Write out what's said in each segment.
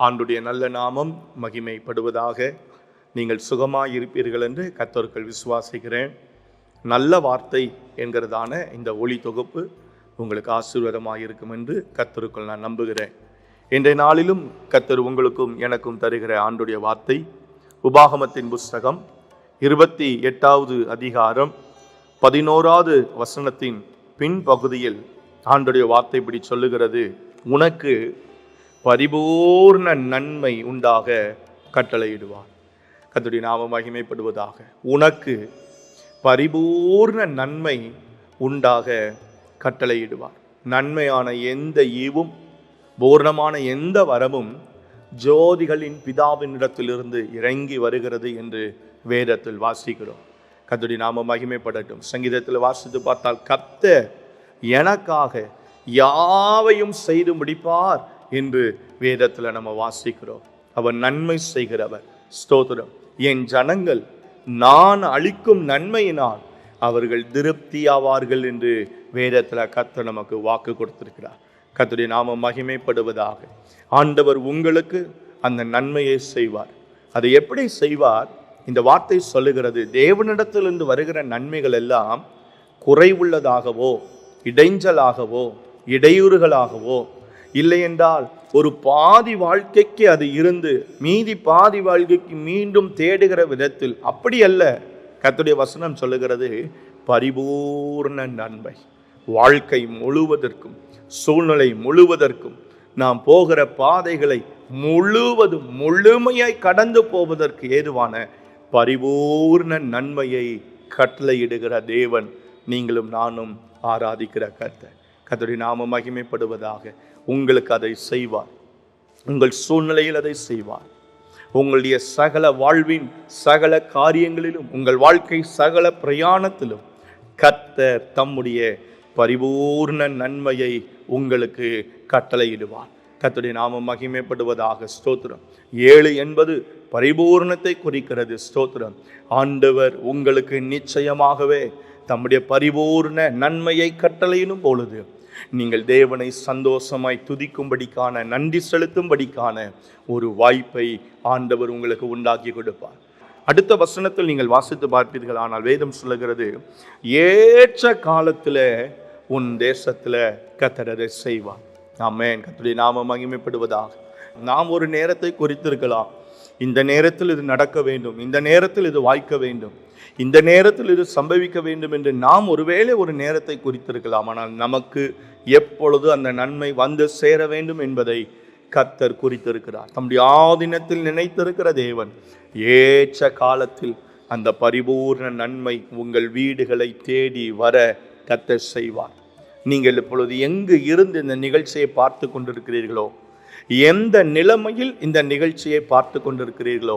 ஆண்டுடைய நல்ல நாமம் மகிமைப்படுவதாக நீங்கள் சுகமாக இருப்பீர்கள் என்று கத்தோர்கள் விசுவாசிக்கிறேன். நல்ல வார்த்தை என்கிறதான இந்த ஒளி தொகுப்பு உங்களுக்கு ஆசீர்வாதமாக இருக்கும் என்று கத்தருக்குள் நான் நம்புகிறேன். இன்றைய நாளிலும் கத்தர் உங்களுக்கும் எனக்கும் தருகிற ஆண்டுடைய வார்த்தை உபாகமத்தின் புஸ்தகம் இருபத்தி எட்டாவது அதிகாரம் பதினோராவது வசனத்தின் பின்பகுதியில் ஆண்டுடைய வார்த்தை இப்படி சொல்லுகிறது. உனக்கு பரிபூர்ண நன்மை உண்டாக கட்டளையிடுவார் கத்துடைய நாம மகிமைப்படுவதாக. உனக்கு பரிபூர்ண நன்மை உண்டாக கட்டளையிடுவார். நன்மையான எந்த ஈவும் பூர்ணமான எந்த வரமும் ஜோதிகளின் பிதாவினிடத்திலிருந்து இறங்கி வருகிறது என்று வேதத்தில் வாசிக்கிறோம். கத்துடைய நாம மகிமைப்படட்டும். சங்கீதத்தில் வாசித்து பார்த்தால் கத்த எனக்காக யாவையும் செய்து முடிப்பார். என்று வேதத்தில் நம்ம வாசிக்கிறோம். அவர் நன்மை செய்கிறவர். ஸ்தோத்திரம். என் ஜனங்கள் நான் அளிக்கும் நன்மையினால் அவர்கள் திருப்தியாவார்கள் என்று வேதத்தில் கத்தர் நமக்கு வாக்கு கொடுத்திருக்கிறார். கத்துடைய நாம மகிமைப்படுவதாக. ஆண்டவர் உங்களுக்கு அந்த நன்மையை செய்வார். அதை எப்படி செய்வார்? இந்த வார்த்தை சொல்லுகிறது தேவனிடத்திலிருந்து வருகிற நன்மைகள் எல்லாம் குறைவுள்ளதாகவோ இடைஞ்சலாகவோ இடையூறுகளாகவோ இல்லையென்றால் ஒரு பாதி வாழ்க்கைக்கு அது இருந்து மீதி பாதி வாழ்க்கைக்கு மீண்டும் தேடுகிற விதத்தில் அப்படி அல்ல. கத்துடைய வசனம் சொல்லுகிறது பரிபூர்ண நன்மை வாழ்க்கை முழுவதற்கும் சூழ்நிலை முழுவதற்கும் நாம் போகிற பாதைகளை முழுவதும் முழுமையாய் கடந்து போவதற்கு ஏதுவான பரிபூர்ண நன்மையை கட்டளையிடுகிற தேவன். நீங்களும் நானும் ஆராதிக்கிற கர்த்தர். கர்த்தருடைய நாம மகிமைப்படுவதாக உங்களுக்கு அதை செய்வார். உங்கள் சூழ்நிலையில் அதை செய்வார். உங்களுடைய சகல வாழ்வின் சகல காரியங்களிலும் உங்கள் வாழ்க்கை சகல பிரயாணத்திலும் கத்தர் தம்முடைய பரிபூர்ண நன்மையை உங்களுக்கு கட்டளையிடுவார். கத்துடைய நாமம் மகிமைப்படுவதாக ஸ்தோத்திரம். ஏழு என்பது பரிபூர்ணத்தை குறிக்கிறது ஸ்தோத்திரம். ஆண்டவர் உங்களுக்கு நிச்சயமாகவே தம்முடைய பரிபூர்ண நன்மையை கட்டளையிடும் பொழுது நீங்கள் தேவனை சந்தோஷமாய் துதிக்கும்படிக்கான நன்றி செலுத்தும்படிக்கான ஒரு வாய்ப்பை ஆண்டவர் உங்களுக்கு உண்டாக்கி கொடுப்பார். அடுத்த வசனத்தில் நீங்கள் வாசித்து பார்ப்பீர்கள். ஆனால் வேதம் சொல்லுகிறது ஏற்ற காலத்தில் உன் தேசத்தில் கத்தரதை செய்வார். ஆமேன். கத்துடைய நாம மகிமைப்படுவதாக. நாம் ஒரு நேரத்தை குறித்திருக்கலாம். இந்த நேரத்தில் இது நடக்க வேண்டும். இந்த நேரத்தில் இது வாய்க்க வேண்டும். இந்த நேரத்தில் இது சம்பவிக்க வேண்டும் என்று நாம் ஒருவேளை ஒரு நேரத்தை குறித்திருக்கலாம். ஆனால் நமக்கு எப்பொழுது அந்த நன்மை வந்து சேர வேண்டும் என்பதை கத்தர் குறித்திருக்கிறார். தம்முடைய ஆதினத்தில் நினைத்திருக்கிற தேவன் ஏற்ற காலத்தில் அந்த பரிபூர்ண நன்மை உங்கள் வீடுகளை தேடி வர கத்தர் செய்வார். நீங்கள் இப்பொழுது எங்கு இருந்து இந்த நிகழ்ச்சியை பார்த்து கொண்டிருக்கிறீர்களோ எந்த நிலைமையில் இந்த நிகழ்ச்சியை பார்த்து கொண்டிருக்கிறீர்களோ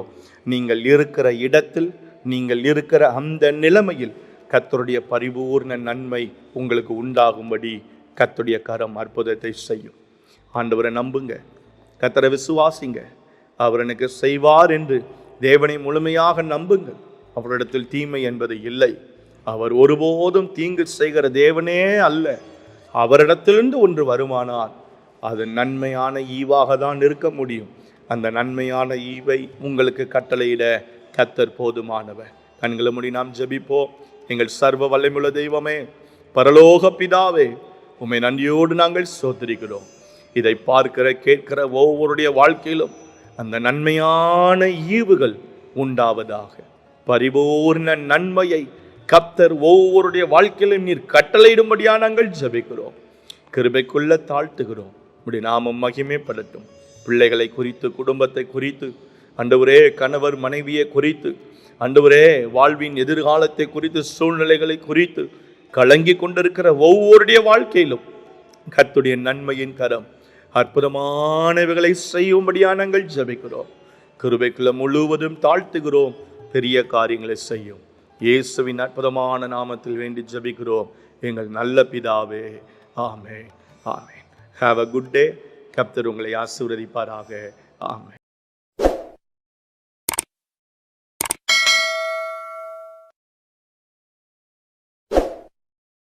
நீங்கள் இருக்கிற இடத்தில் நீங்கள் இருக்கிற அந்த நிலைமையில் கத்தருடைய பரிபூர்ண நன்மை உங்களுக்கு உண்டாகும்படி கத்துடைய கரம் அற்புதத்தை செய்யும். ஆண்டவரை நம்புங்க. கத்தரை விசுவாசிங்க. அவர் எனக்கு செய்வார் என்று தேவனை முழுமையாக நம்புங்கள். அவரிடத்தில் தீமை என்பது இல்லை. அவர் ஒருபோதும் தீங்கு செய்கிற தேவனே அல்ல. அவரிடத்திலிருந்து ஒன்று வருமானால் அது நன்மையான ஈவாக தான் இருக்க முடியும். அந்த நன்மையான ஈவை உங்களுக்கு கட்டளையிட கத்தர் போதுமானவர். கண்களை முடி நாம் ஜபிப்போம். எங்கள் சர்வ வல்லமுள்ள தெய்வமே பரலோக பிதாவே உண்மை நன்றியோடு நாங்கள் சோதரிக்கிறோம் இதை பார்க்கிற கேட்கிற ஒவ்வொருடைய வாழ்க்கையிலும் அந்த நன்மையான ஈவுகள் உண்டாவதாக. பரிபூர்ண நன்மையை கப்தர் ஒவ்வொருடைய வாழ்க்கையிலும் நீர் கட்டளையிடும்படியா நாங்கள் ஜெபிக்கிறோம். கிருபைக்குள்ள தாழ்த்துகிறோம். இப்படி நாமம் மகிமைப்படட்டும் பிள்ளைகளை குறித்து குடும்பத்தை குறித்து அண்டவரே கணவர் மனைவியை குறித்து அண்டவரே வாழ்வின் எதிர்காலத்தை குறித்து சூழ்நிலைகளை குறித்து கலங்கி கொண்டிருக்கிற ஒவ்வொருடைய வாழ்க்கையிலும் கர்த்துடைய நன்மையின் கரம் அற்புதமானவைகளை செய்யும்படியா நாங்கள் ஜபிக்கிறோம். கிருபைக்குள்ள முழுவதும் தாழ்த்துகிறோம் பெரிய காரியங்களை செய்யும். இயேசுவின் அற்புதமான நாமத்தில் வேண்டி ஜபிக்கிறோம். எங்கள் நல்ல பிதாவே ஆமே ஆமே ஹாவ் அ குட் டே கப்தர் உங்களை ஆசீர்வதிப்பாராக. ஆமே